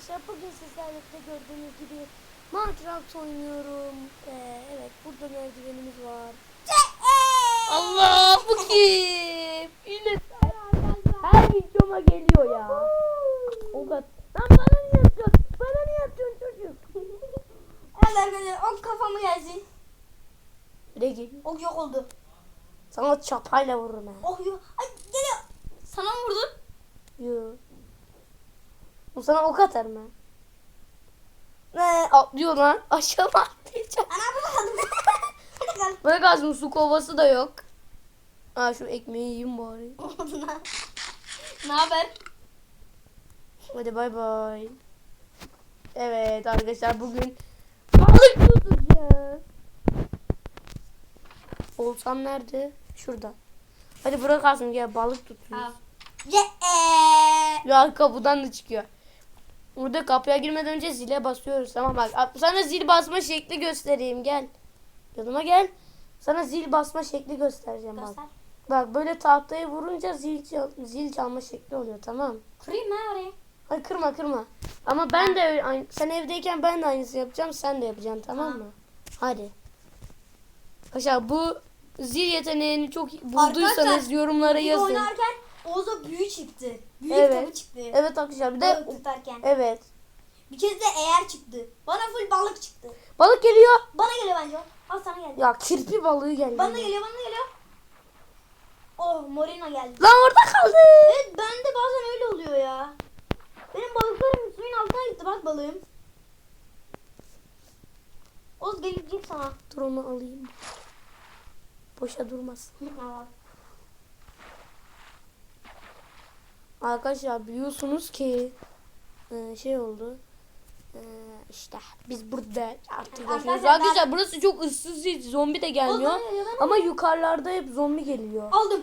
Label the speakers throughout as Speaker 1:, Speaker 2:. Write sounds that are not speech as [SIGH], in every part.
Speaker 1: arkadaşlar bugün sizlerle de gördüğünüz gibi Minecraft oynuyorum. Ee, evet burada merdivenimiz var. Allah bu [LAUGHS] kim? Yine. Her videoma geliyor ya. O kadar. Lan bana niye yapıyorsun? Bana niye yapıyorsun çocuk? [LAUGHS]
Speaker 2: Evet arkadaşlar ok kafamı gelsin.
Speaker 1: Ne geliyor?
Speaker 2: Ok yok oldu.
Speaker 1: Sana çapayla vururum ha.
Speaker 2: Ok yok. Ay geliyor. Sana mı vurdun?
Speaker 1: Yo. O sana ok atarım ha. Ne atlıyor lan? [LAUGHS] Aşağı mı atlayacak?
Speaker 2: Ana. [LAUGHS]
Speaker 1: Bırak ağzımın su kovası da yok. Ha şu ekmeği yiyeyim bari. [LAUGHS]
Speaker 2: ne haber?
Speaker 1: Hadi bay bay. Evet arkadaşlar bugün balık tutacağız. Olsam nerede? Şurada. Hadi bırak Asım gel balık tutuyoruz.
Speaker 2: Ye eee.
Speaker 1: Ya kapıdan da çıkıyor. Burada kapıya girmeden önce zile basıyoruz. Tamam bak sana zil basma şekli göstereyim gel. Yanıma gel. Sana zil basma şekli göstereceğim bak.
Speaker 2: Göster.
Speaker 1: Bak böyle tahtaya vurunca zil çal- zil çalma şekli oluyor tamam.
Speaker 2: Kırayım ha orayı.
Speaker 1: Hayır kırma kırma. Ama ben de öyle- aynı, sen evdeyken ben de aynısını yapacağım. Sen de yapacaksın tamam
Speaker 2: Tamam.
Speaker 1: mı? Hadi. Arkadaşlar bu zil yeteneğini çok bulduysanız
Speaker 2: Arkadaşlar,
Speaker 1: yorumlara yazın.
Speaker 2: oynarken Oğuz'a büyü çıktı. Büyü
Speaker 1: Evet.
Speaker 2: kitabı çıktı.
Speaker 1: Evet arkadaşlar bir de
Speaker 2: Balık tutarken.
Speaker 1: evet.
Speaker 2: Bir kez de eğer çıktı. Bana full balık çıktı.
Speaker 1: Balık geliyor.
Speaker 2: Bana geliyor bence. Al sana geldi.
Speaker 1: Ya kirpi balığı geldi.
Speaker 2: Bana geliyor bana geliyor. Oh Morina geldi.
Speaker 1: Lan orada kaldı.
Speaker 2: Evet bende bazen öyle oluyor ya. Benim balıklarım suyun altına gitti bak balığım. Oz gelecek sana.
Speaker 1: Dur onu alayım. Boşa durmasın.
Speaker 2: Al.
Speaker 1: Arkadaşlar biliyorsunuz ki e, şey oldu. E, işte biz burada artık yaşıyoruz.
Speaker 2: Arkadaşlar,
Speaker 1: burası çok ıssız değil. Zombi de gelmiyor.
Speaker 2: Oğlum,
Speaker 1: Ama yukarılarda hep zombi geliyor.
Speaker 2: Aldım.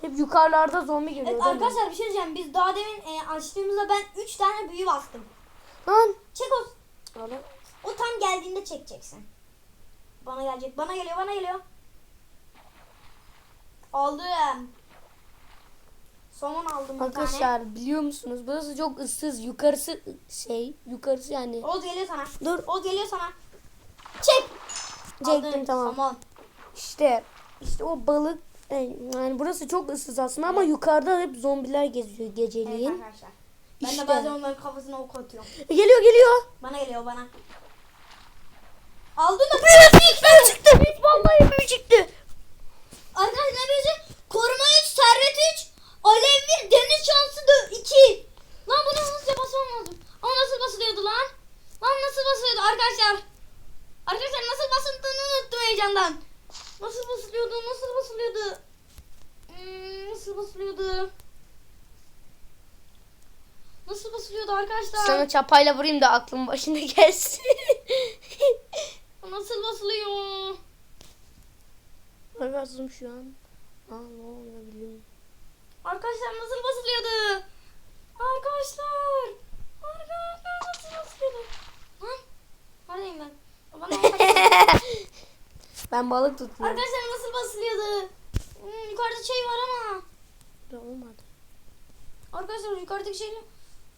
Speaker 1: Hep yukarılarda zombi geliyor.
Speaker 2: Evet arkadaşlar bir şey diyeceğim. Biz daha demin e, açtığımızda ben 3 tane büyü bastım.
Speaker 1: Lan.
Speaker 2: Çek Oz.
Speaker 1: Lan.
Speaker 2: O tam geldiğinde çekeceksin. Bana gelecek. Bana geliyor bana geliyor. Aldım. Somon aldım bir tane.
Speaker 1: Arkadaşlar biliyor musunuz? Burası çok ıssız. Yukarısı şey. Yukarısı yani.
Speaker 2: Oz geliyor sana.
Speaker 1: Dur.
Speaker 2: Oz geliyor sana. Çek.
Speaker 1: Çektim
Speaker 2: Aldım.
Speaker 1: tamam.
Speaker 2: Somon.
Speaker 1: İşte işte o balık e, yani burası çok ıssız aslında ama yukarıda hep zombiler geziyor
Speaker 2: Evet
Speaker 1: geceliğin.
Speaker 2: arkadaşlar. Ben
Speaker 1: İşte.
Speaker 2: de bazen onların kafasına ok atıyorum.
Speaker 1: E, geliyor geliyor.
Speaker 2: Bana geliyor bana. Aldın mı?
Speaker 1: Büyük çıktı. Vallahi büyük çıktı.
Speaker 2: Arkadaşlar ne böylece? Koruma 3, servet 3, alev 1, deniz şansı da 2. Lan bunu hızlıca basmam lazım. Ama nasıl basılıyordu lan? Lan nasıl basılıyordu arkadaşlar? Arkadaşlar nasıl basıldığını unuttum heyecandan. Nasıl basılıyordu? Nasıl basılıyordu? Hmm, nasıl basılıyordu? Nasıl basılıyordu arkadaşlar?
Speaker 1: Sana çapayla vurayım da aklım başına gelsin. [LAUGHS]
Speaker 2: Nasıl basılıyor?
Speaker 1: Orgazm şu an. Aa ne oluyor bilmiyorum.
Speaker 2: Arkadaşlar nasıl basılıyordu? Arkadaşlar. Arkadaşlar nasıl basılıyordu? Lan. Neredeyim ben? Arkadaşlar. [LAUGHS]
Speaker 1: Ben balık tutuyorum.
Speaker 2: arkadaşlar nasıl basılıyordu? Hmm, yukarıda şey var ama.
Speaker 1: Olmadı.
Speaker 2: Arkadaşlar yukarıdaki şey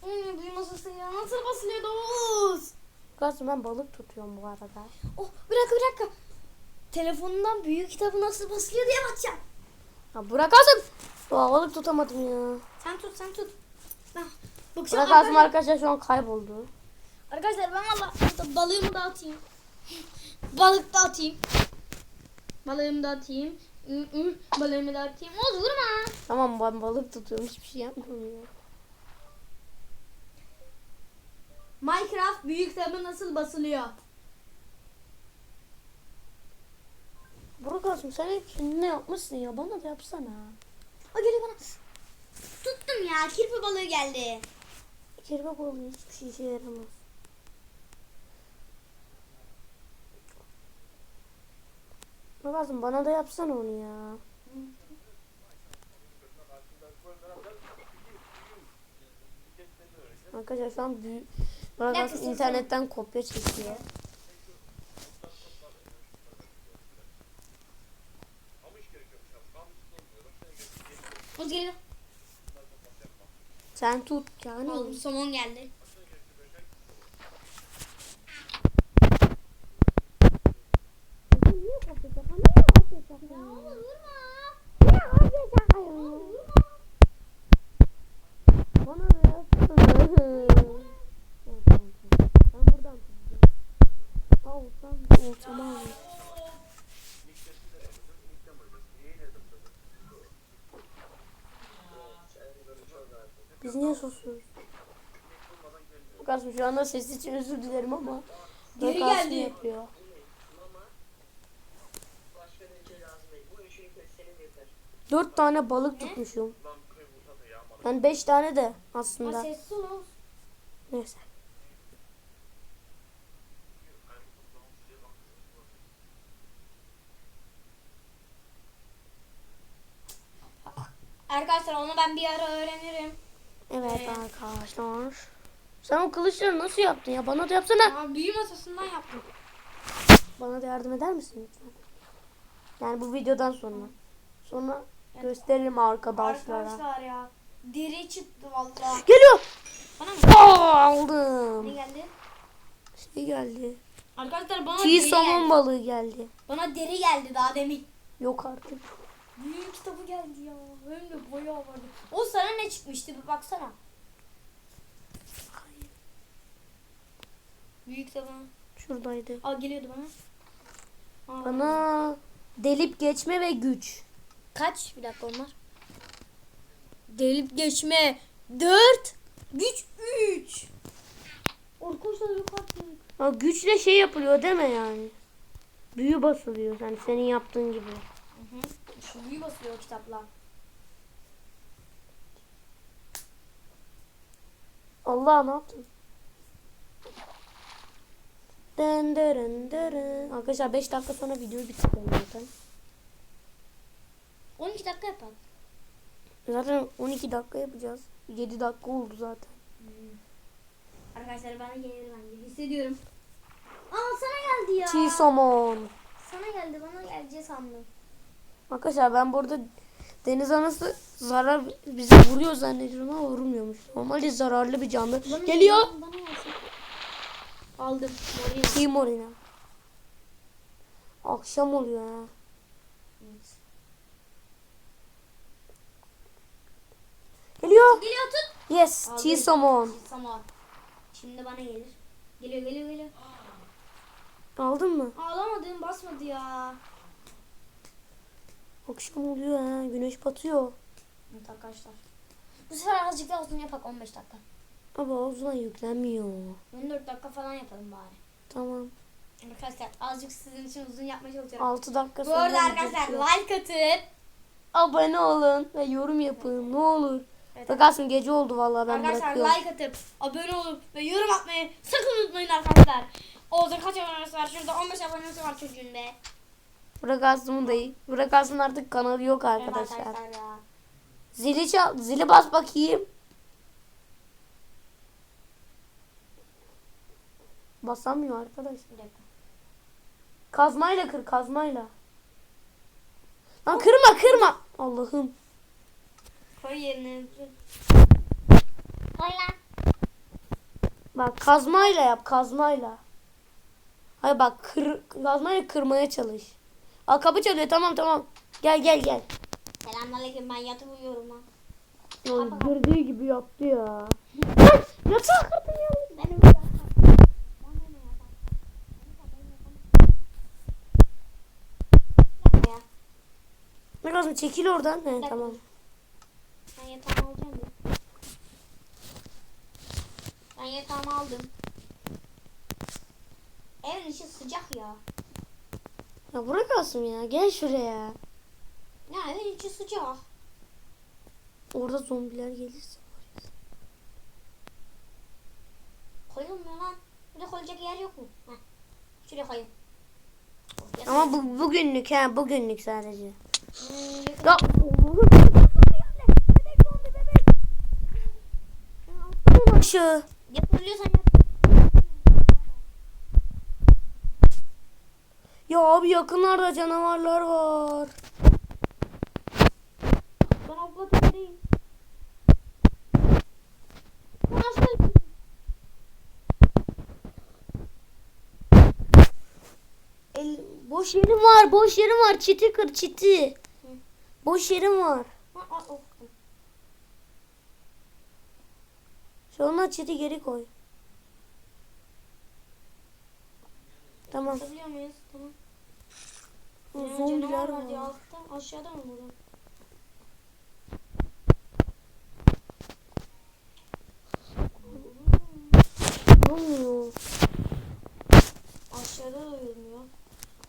Speaker 2: Hmm, masası ya. Nasıl basılıyordu? Oğuz.
Speaker 1: Orgazm ben balık tutuyorum bu arada.
Speaker 2: Oh bir dakika bir dakika. Telefonundan büyük kitabı nasıl basılıyor diye bakacağım.
Speaker 1: Ya bırak Asım. Aa, balık tutamadım ya.
Speaker 2: Sen tut sen tut. Hah, Bakacağım
Speaker 1: Bırak
Speaker 2: arkadaşlar.
Speaker 1: arkadaşlar şu an kayboldu.
Speaker 2: Arkadaşlar ben valla burada balığımı da atayım. Balık da atayım. Balığımı da atayım. Hı hı, Balığımı da atayım. Oğuz vurma.
Speaker 1: Tamam ben balık tutuyorum hiçbir şey yapmıyorum ya.
Speaker 2: Minecraft büyük kitabı nasıl basılıyor?
Speaker 1: Burak Asım sen hep kendine yapmışsın ya bana da yapsana.
Speaker 2: O geliyor bana. Tuttum ya. Kirpi balığı geldi.
Speaker 1: Kirbe balığı hiçbir şey işe yaramaz. Burak Asım bana da yapsana onu ya. Arkadaşlar şu an büyük
Speaker 2: sen?
Speaker 1: internetten kopya çekiyor.
Speaker 2: Oğuz geliyor.
Speaker 1: Sen tut yani.
Speaker 2: Oğlum somon geldi.
Speaker 1: Niye susuyoruz? Kasım şu anda ses için özür dilerim ama.
Speaker 2: Geri geldi.
Speaker 1: Yapıyor.
Speaker 3: Bu.
Speaker 1: Dört tane balık tutmuşum. Yani beş tane de aslında.
Speaker 2: Ha, sessiz ol.
Speaker 1: Neyse.
Speaker 2: Arkadaşlar onu ben bir ara öğrenirim.
Speaker 1: Evet
Speaker 2: Ee?
Speaker 1: arkadaşlar. Sen o kılıçları nasıl yaptın ya? Bana da yapsana.
Speaker 2: Aa, büyü masasından yaptım.
Speaker 1: Bana da yardım eder misin lütfen? Yani bu videodan sonra. Sonra gösteririm arkadaşlara.
Speaker 2: Arkadaşlar ya. Deri çıktı vallahi.
Speaker 1: Geliyor.
Speaker 2: Bana mı?
Speaker 1: Aa,
Speaker 2: Ne
Speaker 1: aldım.
Speaker 2: geldi?
Speaker 1: Şey geldi.
Speaker 2: Arkadaşlar bana
Speaker 1: Çiğ
Speaker 2: deri
Speaker 1: somon
Speaker 2: geldi.
Speaker 1: balığı geldi.
Speaker 2: Bana deri geldi daha demin.
Speaker 1: Yok artık.
Speaker 2: Büyük kitabı geldi ya. Hem de bayağı vardı. O sana ne çıkmıştı bir baksana. Büyük kitabı.
Speaker 1: Şuradaydı.
Speaker 2: Aa geliyordu bana. Aa,
Speaker 1: Bana delip geçme ve güç.
Speaker 2: Kaç? Bir dakika onlar. Delip geçme. 4. Güç 3. Arkadaşlar yok artık.
Speaker 1: Ha, güçle şey yapılıyor deme yani. Büyü basılıyor yani senin yaptığın gibi.
Speaker 2: Hı hı. Büyü basıyor o kitapla.
Speaker 1: Allah ne yaptın? Dın dırın dırın. Arkadaşlar 5 dakika sonra videoyu bitireceğim zaten.
Speaker 2: 12 dakika yapalım.
Speaker 1: Zaten 12 dakika yapacağız. 7 dakika oldu zaten.
Speaker 2: Arkadaşlar bana gelir bence. Hissediyorum. Aa sana geldi ya.
Speaker 1: Çiğ somon.
Speaker 2: Sana geldi bana geleceği sandım.
Speaker 1: Arkadaşlar ben burada deniz anası zarar bize vuruyor zannediyorum ama vurmuyormuş. Normalde zararlı bir canlı.
Speaker 2: Bana
Speaker 1: Geliyor.
Speaker 2: Bana. Aldım. Morina.
Speaker 1: Morina. Akşam oluyor ha.
Speaker 2: Evet.
Speaker 1: Geliyor.
Speaker 2: Geliyor tut.
Speaker 1: Yes.
Speaker 2: Aldım.
Speaker 1: Çiğ somon.
Speaker 2: Şimdi bana gelir. Geliyor geliyor geliyor.
Speaker 1: Aldın mı?
Speaker 2: Ağlamadım basmadı ya.
Speaker 1: Akşam oluyor ha. Güneş batıyor.
Speaker 2: Evet arkadaşlar. Bu sefer azıcık daha uzun yapak 15 dakika.
Speaker 1: Ama uzun yüklenmiyor.
Speaker 2: 14 dakika falan yapalım bari.
Speaker 1: Tamam.
Speaker 2: Arkadaşlar azıcık sizin için uzun yapmaya çalışıyorum.
Speaker 1: 6 dakika
Speaker 2: Bu
Speaker 1: sonra
Speaker 2: arada
Speaker 1: video
Speaker 2: arkadaşlar like atın.
Speaker 1: Abone olun ve yorum yapın ne olur.
Speaker 2: Evet.
Speaker 1: Bakarsın gece oldu vallahi ben
Speaker 2: arkadaşlar
Speaker 1: bırakıyorum.
Speaker 2: like atıp abone olup ve yorum atmayı sakın unutmayın arkadaşlar. Oğuz'un kaç abonesi var? Şurada 15 abonesi var çocuğun be.
Speaker 1: Bırak Aslı'mı dayı. Bırak Aslı'nın artık kanalı yok
Speaker 2: Evet
Speaker 1: arkadaşlar.
Speaker 2: arkadaşlar ya.
Speaker 1: Zili çal, zili bas bakayım. Basamıyor arkadaş. Kazmayla kır kazmayla. Lan kırma kırma. Allah'ım.
Speaker 2: Koy yerine. Koy lan.
Speaker 1: Bak kazmayla yap kazmayla. Hayır bak kır, kazmayla kırmaya çalış. Aa kapı çalıyor tamam tamam. Gel gel gel.
Speaker 2: Selamünaleyküm ben yatıp uyuyorum ha.
Speaker 1: Ya girdiği gibi yaptı ya. Yatağa kırdın ya.
Speaker 2: Benim yatak. Ne
Speaker 1: lazım çekil oradan. He
Speaker 2: dakika.
Speaker 1: tamam.
Speaker 2: Ben yatağımı alacağım ya. Ben yatağımı aldım. Evin içi sıcak ya.
Speaker 1: Ya bırak Asım ya gel şuraya.
Speaker 2: Ya evin içi sıcak.
Speaker 1: Orada zombiler gelirse.
Speaker 2: Koyulmuyor lan. Burada koyacak yer yok mu? Heh. Şuraya. Of,
Speaker 1: Ama bu bugünlük ha bugünlük sadece.
Speaker 2: Hmm,
Speaker 1: Ya. Aşağı.
Speaker 2: Yapabiliyorsan yap.
Speaker 1: Ya abi yakınlarda canavarlar var.
Speaker 2: Ben abla. Nasıl?
Speaker 1: El, boş yerim var, boş yerim var. Çiti kır, çiti. Boş yerim var.
Speaker 2: Of.
Speaker 1: Sonra çiti geri koy. Tamam.
Speaker 2: Basabiliyor muyuz? Tamam.
Speaker 1: O
Speaker 2: yani
Speaker 1: zombiler
Speaker 2: var.
Speaker 1: Ya.
Speaker 2: Altta, aşağıda mı burada? Ne oluyor? Aşağıda da uyumuyor.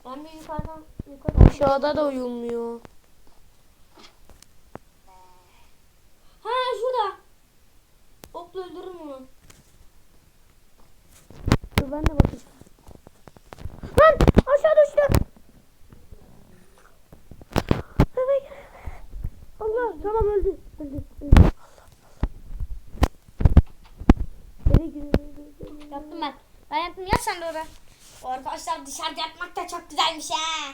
Speaker 2: Ben de yukarıdan yukarıdan.
Speaker 1: Aşağıda da uyumuyor.
Speaker 2: Ha şurada. Okla öldürürüm onu.
Speaker 1: Dur ben de bakacağım.
Speaker 2: Arkadaşlar dışarıda yatmak da çok güzelmiş ha.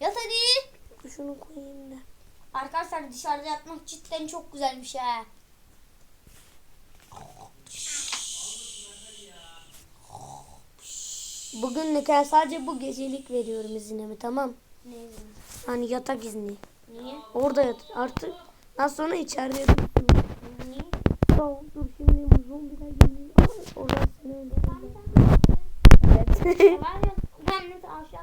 Speaker 2: Yat hadi.
Speaker 1: Şunu koyayım da.
Speaker 2: Arkadaşlar dışarıda yatmak cidden çok güzelmiş ha.
Speaker 1: Bugünlük yani sadece bu gecelik veriyorum izinimi tamam.
Speaker 2: Ne izin?
Speaker 1: Hani yatak izni.
Speaker 2: Niye?
Speaker 1: Orada yat. Artık daha sonra içeride yatırsın.
Speaker 2: Niye?
Speaker 1: Tamam dur şimdi bu zombiler geliyor. Oradan seni öldürürler. Evet.
Speaker 2: Ben de aşağı.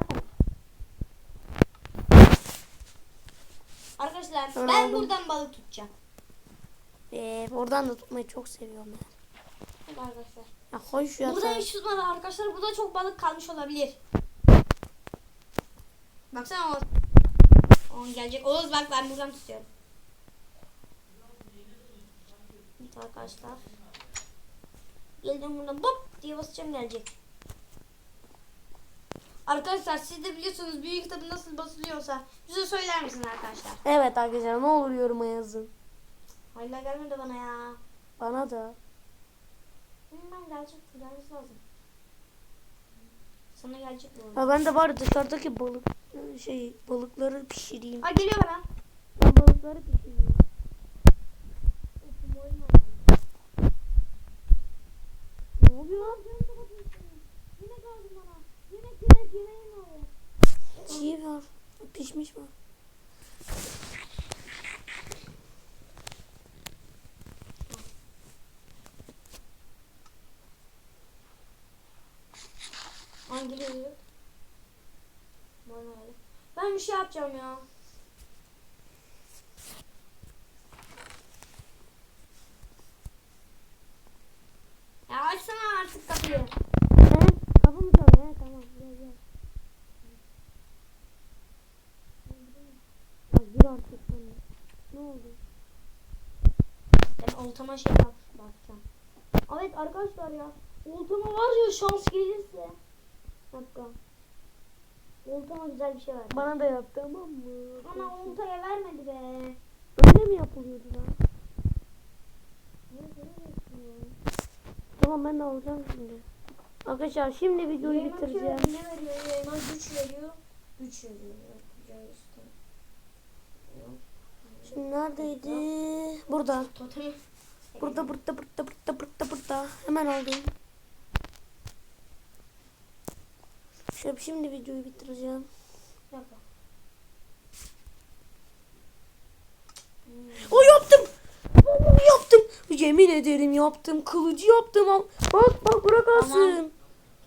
Speaker 2: Arkadaşlar
Speaker 1: Ben
Speaker 2: ben buradan balık tutacağım.
Speaker 1: Ee, oradan da tutmayı çok seviyorum ben.
Speaker 2: Arkadaşlar.
Speaker 1: Ya koy şu
Speaker 2: Burada hiç tutmadı arkadaşlar. Burada çok balık kalmış olabilir. Baksana Oğuz. Oğuz gelecek. Oğuz bak ben buradan tutuyorum. Evet arkadaşlar. Geldim buradan bop diye basacağım gelecek. Arkadaşlar siz de biliyorsunuz büyük tabi nasıl basılıyorsa bize söyler misiniz arkadaşlar?
Speaker 1: Evet arkadaşlar ne olur yoruma yazın.
Speaker 2: Hala gelmedi bana ya.
Speaker 1: Bana da.
Speaker 2: Hemen gelecek. Gelmesi lazım. Sana gelecek bu.
Speaker 1: Ha ben de var dışarıdaki balık şey balıkları pişireyim.
Speaker 2: Ay geliyor bana.
Speaker 1: Ben balıkları pişireyim. Ne oluyor?
Speaker 2: Yine geldi bana. Yine yine yine yine.
Speaker 1: Çiğ var. Pişmiş var.
Speaker 2: Ay geliyor. geldi. Ben bir şey yapacağım ya. Ya açsana artık kapıyı.
Speaker 1: He? Kapı mı çalıyor? He tamam gel gel. Ya gir artık sen de. Ne oldu?
Speaker 2: Ben oltama şey bakacağım. Evet arkadaşlar ya. Oltama var ya şans gelirse. Dakika. Oltama güzel bir şey ver.
Speaker 1: Bana da yap tamam mı?
Speaker 2: Ama oltaya vermedi be.
Speaker 1: Öyle mi yapılıyordu lan? Tamam ben de alacağım şimdi. Arkadaşlar şimdi videoyu
Speaker 2: şey
Speaker 1: bitireceğim.
Speaker 2: Ne veriyor? Yayına güç veriyor. Güç veriyor.
Speaker 1: Şimdi neredeydi? Burada.
Speaker 2: Totemi.
Speaker 1: Burada burada burada burada burada burada. Hemen aldım. Şöyle şimdi videoyu bitireceğim.
Speaker 2: Yap.
Speaker 1: O yaptım. Vallahi yaptım. Yemin ederim yaptım. Kılıcı yaptım. Bak bak bırak alsın.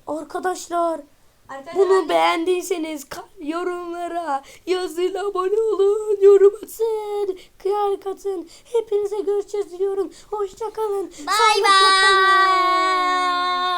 Speaker 1: Arkadaşlar
Speaker 2: Arkadaşlar
Speaker 1: bunu beğendiyseniz yorumlara yazın abone olun. Yorum atın. Kıyar katın. Hepinize görüşeceğiz diyorum. Hoşçakalın.
Speaker 2: Bay bay.